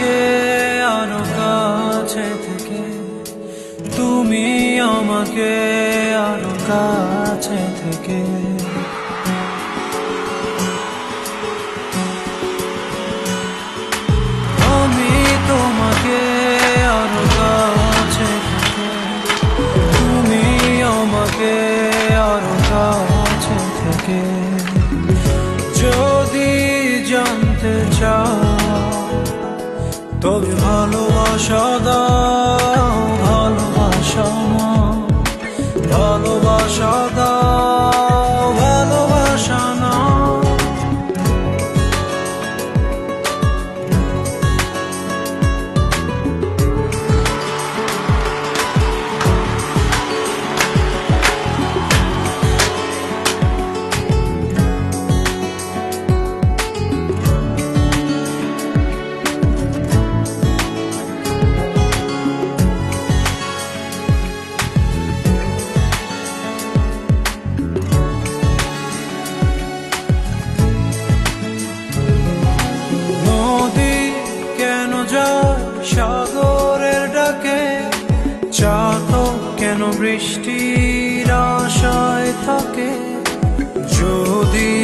আমাকে আরও কাছে থেকে, তুমি আমাকে আরও কাছে থেকে। তোমাকে থেকে, তুমি থেকে। যদি জানতে চাও তবে ভালোবাসা দাও। ডাকে চাতক কেন বৃষ্টির আশায় থাকে, যদি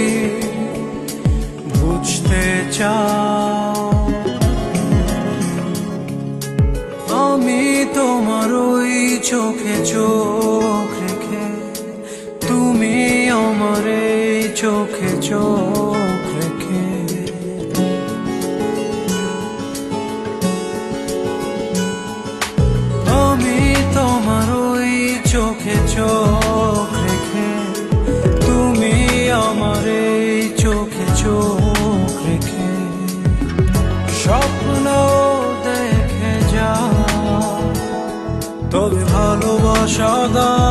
বুঝতে চাও। আমি তোমার ওই চোখে চোখ রেখে, তুমি আমার চোখে চোখ চোখে চোখ রেখে, তুমি আমার এই চোখে চোখ রেখে, স্বপ্ন দেখে যা তবে ভালোবাসা দাও।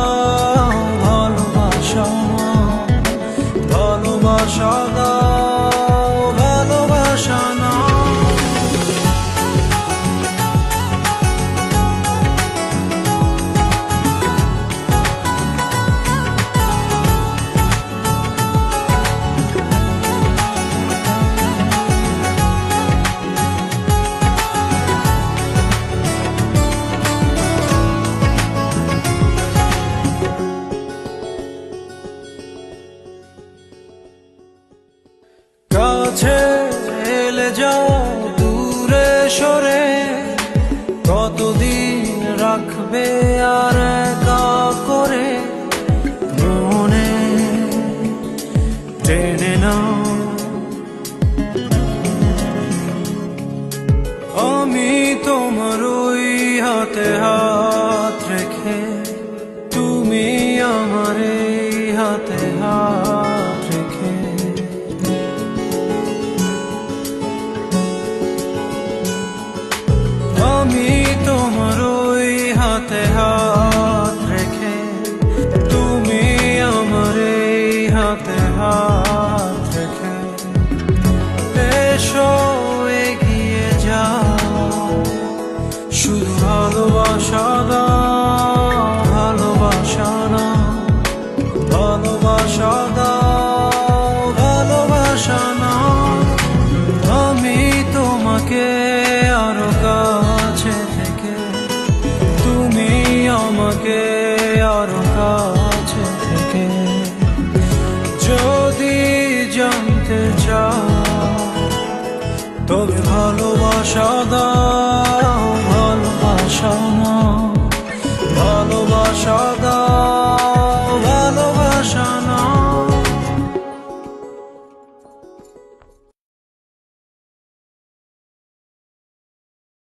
কাছে এলে যাও, দূরে সরে। কতদিন রাখবে আর একা করে? মনে টেনে নাও। আমি তোমার ওই হাতে হাত রেখে, তুমি আমার এই হাতে হাত হাতে হাত রেখে তুমি আমার এই হাতে হাত রেখে এসো, এগিয়ে যাও। শুধু ভালোবাসা দাও ভালোবাসা না, ভালোবাসা দাও ভালোবাসা না। আমি তোমাকে কারও কাছে থেকে যদি জানতে চাও, তবে ভালোবাসা দাও, ভালোবাসা না ভালোবাসা দাও, ভালোবাসা না